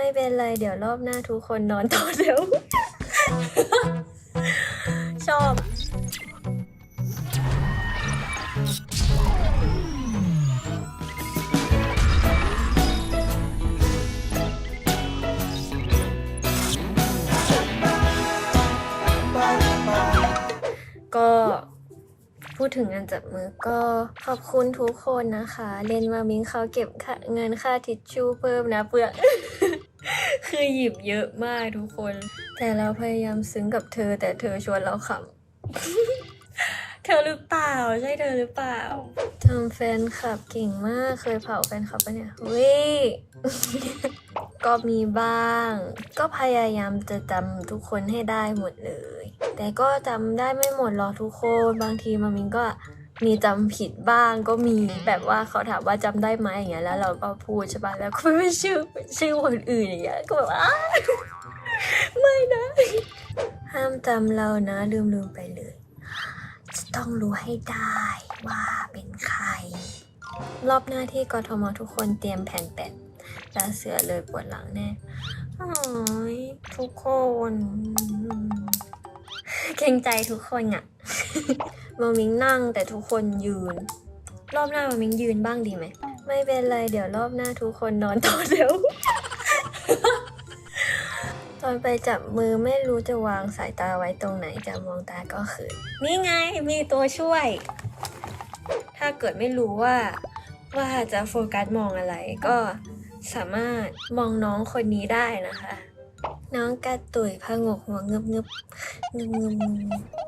ไม่เป็นไรเดี๋ยวรอบหน้าทุกคนนอนต่อเดี๋ยวชอบ ก็พูดถึงงานจับมือก็ขอบคุณทุกคนนะคะ เรนมามิงเขาเก็บค่าเงินค่าทิชชู่เพิ่มนะเปลือก คือหยิบเยอะมากทุกคน แต่เราพยายามซึ้งกับเธอ แต่เธอชวนเราขำ เธอหรือเปล่า ใช่เธอหรือเปล่าทำแฟนคลับเก่งมาก เคยเผาแฟนคลับปะเนี่ยเว้ยก็มีบ้าง ก็พยายามจะจำทุกคนให้ได้หมดเลย แต่ก็จำได้ไม่หมดหรอกทุกคน บางทีมามิงก็ มีจำผิดบ้างก็มีแบบว่าเขาถามว่าจำได้ไหมอย่างเงี้ยแล้วเราก็พูดใช่ปะแล้วก็ไม่ชื่อชื่อคนอื่นอย่างเงี้ยก็แบบว่าอ้าไม่นะห้ามจำเรานะลืมลืมไปเลย จะต้องรู้ให้ได้ว่าเป็นใคร รอบหน้าที่กทมทุกคนเตรียมแผ่นแปะตาเสือเลยปวดหลังแน่โอ้ยทุกคน เกรงใจทุกคนอะ มามิงนั่งแต่ทุกคนยืน รอบหน้ามามิงยืนบ้างดีไหม ไม่เป็นไรเดี๋ยวรอบหน้าทุกคนนอนต่อเดี๋ยวตอนไปจับมือไม่รู้จะวางสายตาไว้ตรงไหนจะมองตาก็คือ นี่ไงมีตัวช่วย ถ้าเกิดไม่รู้ว่าว่าจะโฟกัสมองอะไรก็สามารถมองน้องคนนี้ได้นะคะ น้องกระตุยพงกหัวเงึบเงึบเงึบเงึบ